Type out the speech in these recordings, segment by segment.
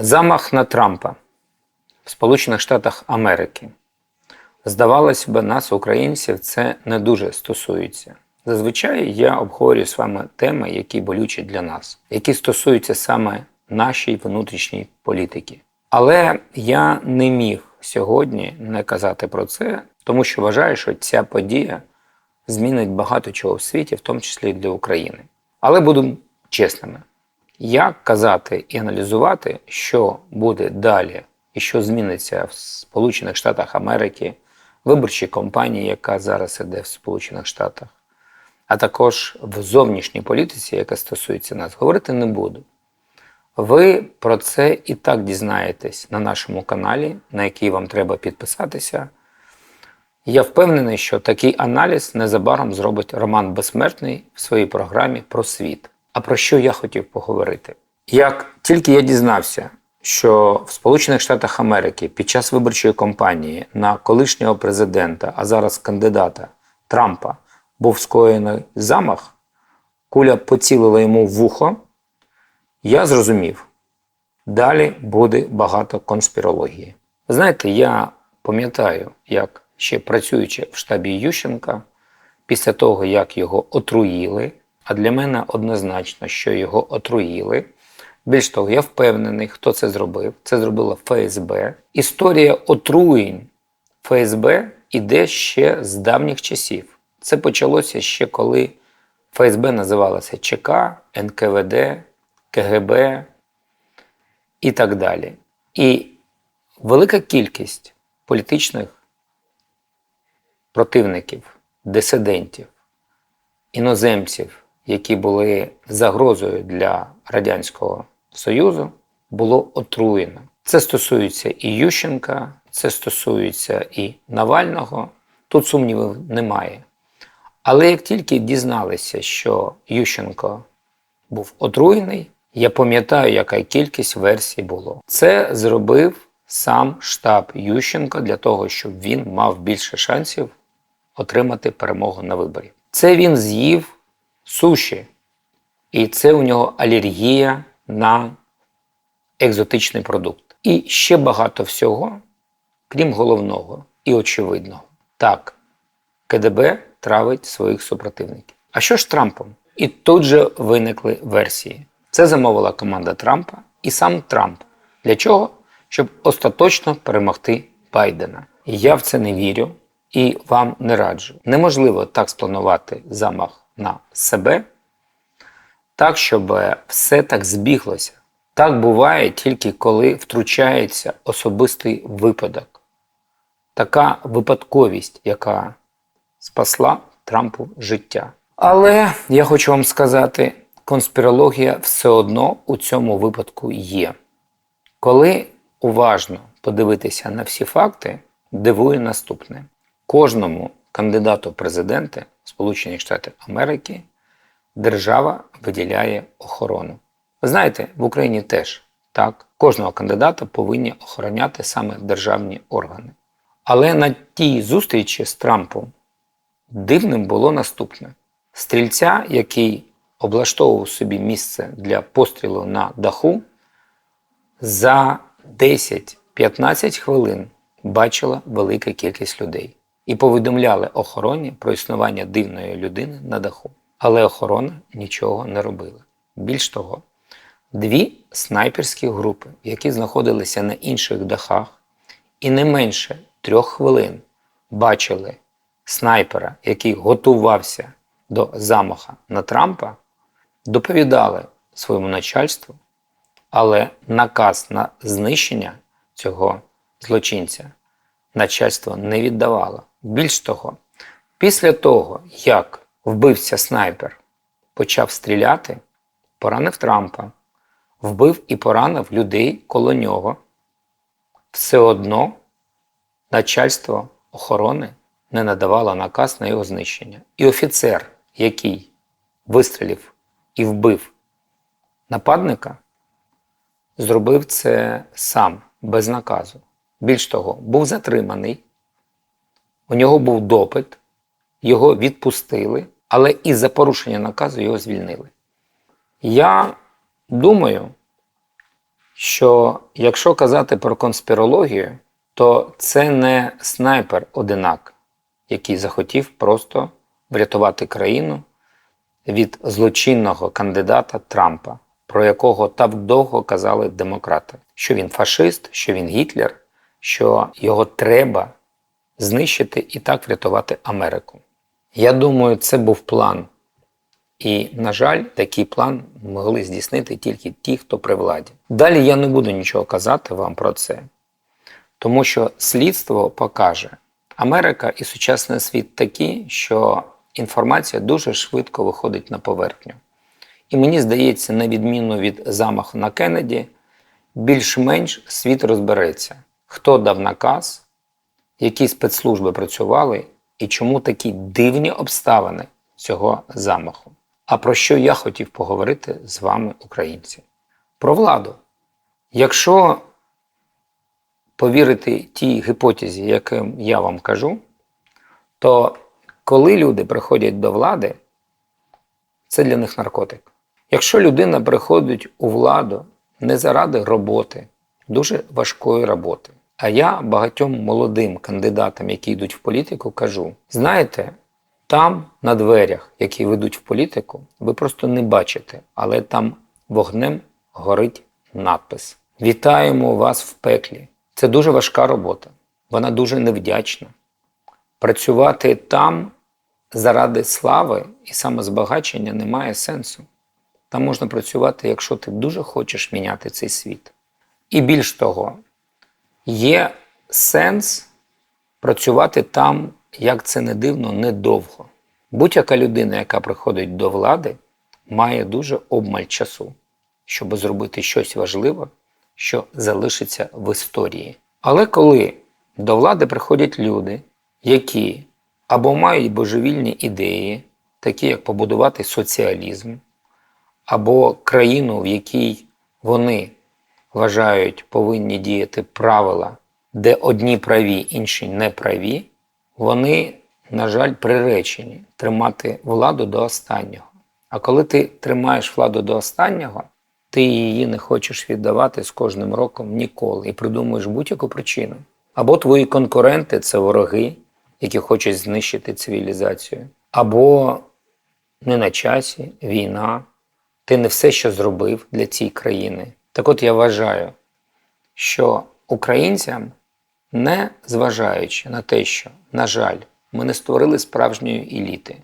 Замах на Трампа в Сполучених Штатах Америки. Здавалось би, нас, українців, це не дуже стосується. Зазвичай я обговорюю з вами теми, які болючі для нас, які стосуються саме нашої внутрішньої політики. Але я не міг сьогодні не казати про це, тому що вважаю, що ця подія змінить багато чого в світі, в тому числі і для України. Але буду чесними. Як казати і аналізувати, що буде далі і що зміниться в Сполучених Штатах Америки, виборчій кампанії, яка зараз іде в Сполучених Штатах, а також в зовнішній політиці, яка стосується нас, говорити не буду. Ви про це і так дізнаєтесь на нашому каналі, на який вам треба підписатися. Я впевнений, що такий аналіз незабаром зробить Роман Безсмертний в своїй програмі про світ. А про що я хотів поговорити? Як тільки я дізнався, що в Сполучених Штатах Америки під час виборчої кампанії на колишнього президента, а зараз кандидата Трампа, був скоєний замах, куля поцілила йому в вухо, я зрозумів, далі буде багато конспірології. Знаєте, я пам'ятаю, як ще працюючи в штабі Ющенка, після того, як його отруїли, а для мене однозначно, що його отруїли. Більш того, я впевнений, хто це зробив. Це зробила ФСБ. Історія отруєнь ФСБ іде ще з давніх часів. Це почалося ще коли ФСБ називалося ЧК, НКВД, КГБ і так далі. І велика кількість політичних противників, дисидентів, іноземців, які були загрозою для Радянського Союзу, було отруєно. Це стосується і Ющенка, це стосується і Навального. Тут сумнівів немає. Але як тільки дізналися, що Ющенко був отруєний, я пам'ятаю, яка кількість версій було. Це зробив сам штаб Ющенка для того, щоб він мав більше шансів отримати перемогу на виборі. Це він з'їв суші, і це у нього алергія на екзотичний продукт. І ще багато всього, крім головного і очевидного. Так, КДБ травить своїх супротивників. А що ж Трампом? І тут же виникли версії. Це замовила команда Трампа і сам Трамп. Для чого? Щоб остаточно перемогти Байдена. Я в це не вірю і вам не раджу. Неможливо так спланувати замах на себе, так, щоб все так збіглося. Так буває тільки коли втручається особистий випадок. Така випадковість, яка спасла Трампу життя. Але я хочу вам сказати, конспірологія все одно у цьому випадку є. Коли уважно подивитися на всі факти, дивує наступне: кожному кандидату в президенти Сполучених Штатів Америки держава виділяє охорону. Ви знаєте, в Україні теж так, кожного кандидата повинні охороняти саме державні органи. Але на тій зустрічі з Трампом дивним було наступне: стрільця, який облаштовував собі місце для пострілу на даху, за 10-15 хвилин бачила велика кількість людей і повідомляли охороні про існування дивної людини на даху. Але охорона нічого не робила. Більш того, дві снайперські групи, які знаходилися на інших дахах, і не менше трьох хвилин бачили снайпера, який готувався до замаха на Трампа, доповідали своєму начальству, але наказ на знищення цього злочинця начальство не віддавало. Більш того, після того, як вбивця снайпер почав стріляти, поранив Трампа, вбив і поранив людей коло нього, все одно начальство охорони не надавало наказ на його знищення. І офіцер, який вистрілив і вбив нападника, зробив це сам без наказу. Більш того, був затриманий, у нього був допит, його відпустили, але із-за порушення наказу його звільнили. Я думаю, що якщо казати про конспірологію, то це не снайпер одинак, який захотів просто врятувати країну від злочинного кандидата Трампа, про якого так довго казали демократи, що він фашист, що він Гітлер, що його треба знищити і так врятувати Америку. Я думаю, це був план. І, на жаль, такий план могли здійснити тільки ті, хто при владі. Далі я не буду нічого казати вам про це, тому що слідство покаже, Америка і сучасний світ такі, що інформація дуже швидко виходить на поверхню. І мені здається, на відміну від замаху на Кеннеді, більш-менш світ розбереться, хто дав наказ, які спецслужби працювали і чому такі дивні обставини цього замаху. А про що я хотів поговорити з вами, українці? Про владу. Якщо повірити тій гіпотезі, яку я вам кажу, то коли люди приходять до влади, це для них наркотик. Якщо людина приходить у владу не заради роботи, дуже важкої роботи, а я багатьом молодим кандидатам, які йдуть в політику, кажу: знаєте, там на дверях, які ведуть в політику, ви просто не бачите, але там вогнем горить надпис: Вітаємо вас в пеклі. Це дуже важка робота, вона дуже невдячна. Працювати там заради слави і самозбагачення немає сенсу. Там можна працювати, якщо ти дуже хочеш міняти цей світ. І більш того, є сенс працювати там, як це не дивно, недовго. Будь-яка людина, яка приходить до влади, має дуже обмаль часу, щоб зробити щось важливе, що залишиться в історії. Але коли до влади приходять люди, які або мають божевільні ідеї, такі як побудувати соціалізм, або країну, в якій вони вважають повинні діяти правила, де одні праві, інші не праві, вони, на жаль, приречені тримати владу до останнього. А коли ти тримаєш владу до останнього, ти її не хочеш віддавати з кожним роком ніколи і придумуєш будь-яку причину. Або твої конкуренти це вороги, які хочуть знищити цивілізацію, або не на часі війна. Ти не все, що зробив для цієї країни. Так от я вважаю, що українцям, не зважаючи на те, що, на жаль, ми не створили справжньої еліти,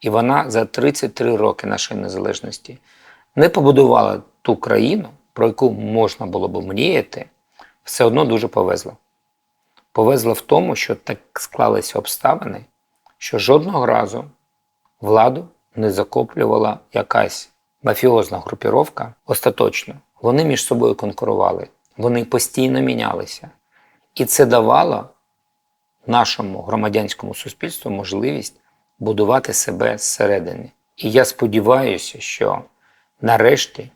і вона за 33 роки нашої незалежності не побудувала ту країну, про яку можна було б мріяти, все одно дуже повезла. Повезла в тому, що так склалися обставини, що жодного разу владу не закоплювала якась мафіозна групіровка остаточно. Вони між собою конкурували, вони постійно мінялися. І це давало нашому громадянському суспільству можливість будувати себе зсередини. І я сподіваюся, що нарешті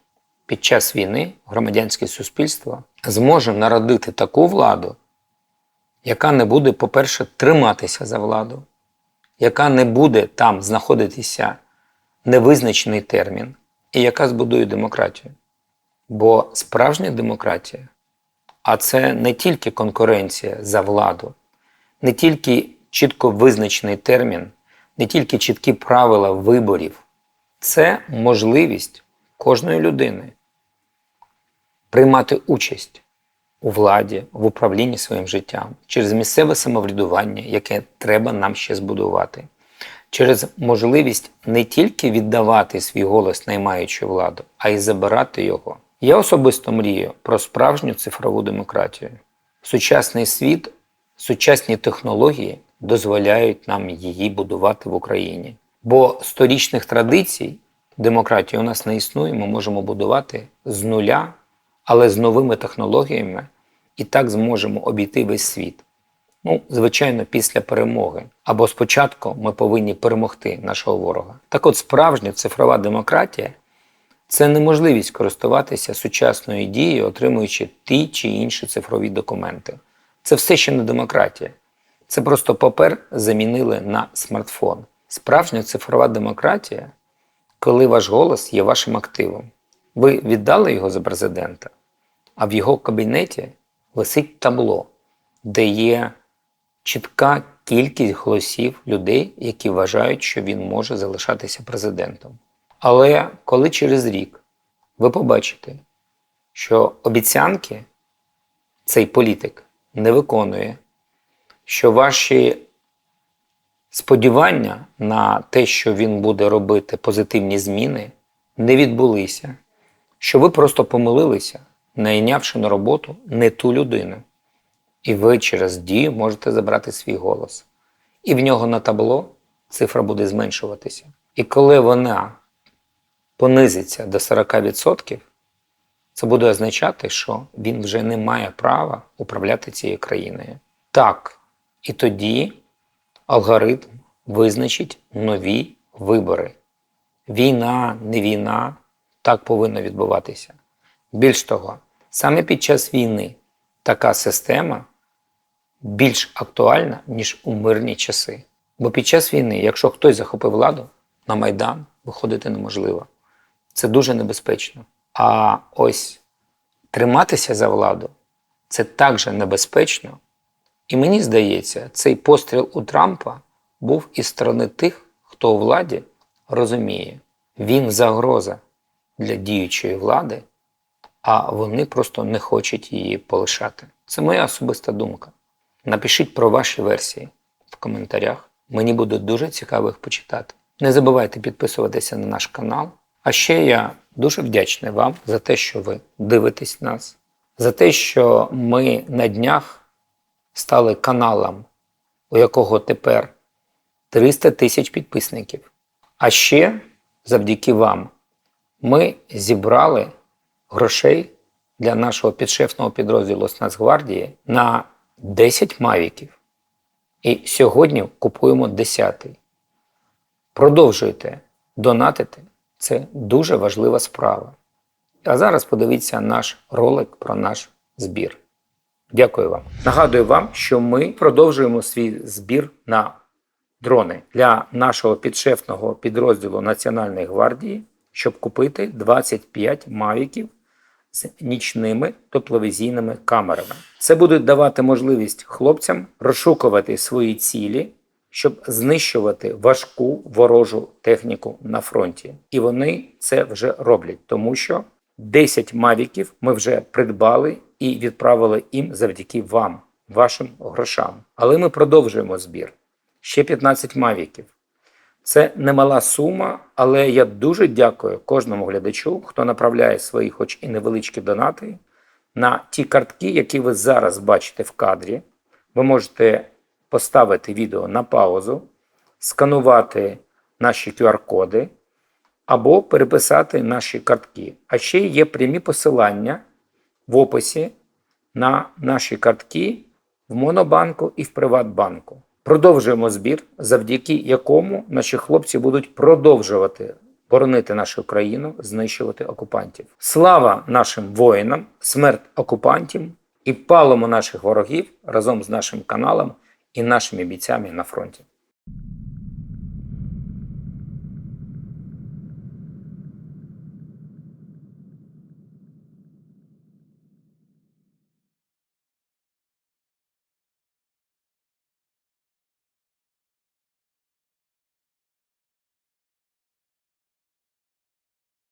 під час війни громадянське суспільство зможе народити таку владу, яка не буде, по-перше, триматися за владу, яка не буде там знаходитися невизначений термін, і яка збудує демократію. Бо справжня демократія, а це не тільки конкуренція за владу, не тільки чітко визначений термін, не тільки чіткі правила виборів, це можливість кожної людини приймати участь у владі, в управлінні своїм життям через місцеве самоврядування, яке треба нам ще збудувати, через можливість не тільки віддавати свій голос, наймаючи владу, а й забирати його. Я особисто мрію про справжню цифрову демократію. Сучасний світ, сучасні технології дозволяють нам її будувати в Україні. Бо сторічних традицій демократії у нас не існує, ми можемо будувати з нуля, але з новими технологіями і так зможемо обійти весь світ. Ну, звичайно, після перемоги. Або спочатку ми повинні перемогти нашого ворога. Так от справжня цифрова демократія це неможливість користуватися сучасною дією, отримуючи ті чи інші цифрові документи. Це все ще не демократія. Це просто папер замінили на смартфон. Справжня цифрова демократія, коли ваш голос є вашим активом. Ви віддали його за президента, а в його кабінеті висить табло, де є чітка кількість голосів людей, які вважають, що він може залишатися президентом. Але коли через рік ви побачите, що обіцянки цей політик не виконує, що ваші сподівання на те, що він буде робити позитивні зміни, не відбулися, що ви просто помилилися, найнявши на роботу не ту людину. І ви через дію можете забрати свій голос. І в нього на табло цифра буде зменшуватися. І коли вона понизиться до 40%, це буде означати, що він вже не має права управляти цією країною. Так, і тоді алгоритм визначить нові вибори. Війна, не війна, так повинно відбуватися. Більш того, саме під час війни така система більш актуальна, ніж у мирні часи. Бо під час війни, якщо хтось захопив владу, на Майдан виходити неможливо. Це дуже небезпечно. А ось триматися за владу це також небезпечно. І мені здається, цей постріл у Трампа був із сторони тих, хто у владі розуміє, він загроза для діючої влади, а вони просто не хочуть її полишати. Це моя особиста думка. Напишіть про ваші версії в коментарях. Мені буде дуже цікаво їх почитати. Не забувайте підписуватися на наш канал. А ще я дуже вдячний вам за те, що ви дивитесь нас, за те, що ми на днях стали каналом, у якого тепер 300 тисяч підписників. А ще завдяки вам ми зібрали грошей для нашого підшефного підрозділу з Нацгвардії на 10 мавіків. І сьогодні купуємо 10. Продовжуйте донатити. Це дуже важлива справа. А зараз подивіться наш ролик про наш збір. Дякую вам. Нагадую вам, що ми продовжуємо свій збір на дрони для нашого підшефного підрозділу Національної гвардії, щоб купити 25 мавіків з нічними тепловізійними камерами. Це буде давати можливість хлопцям розшукувати свої цілі, щоб знищувати важку ворожу техніку на фронті. І вони це вже роблять, тому що 10 мавіків ми вже придбали і відправили їм завдяки вам, вашим грошам. Але ми продовжуємо збір. Ще 15 мавіків. Це немала сума, але я дуже дякую кожному глядачу, хто направляє свої, хоч і невеличкі донати, на ті картки, які ви зараз бачите в кадрі. Ви можете поставити відео на паузу, сканувати наші QR-коди або переписати наші картки. А ще є прямі посилання в описі на наші картки в Монобанку і в Приватбанку. Продовжуємо збір, завдяки якому наші хлопці будуть продовжувати боронити нашу країну, знищувати окупантів. Слава нашим воїнам, смерть окупантів і палимо наших ворогів разом з нашим каналом і нашими бійцями на фронті.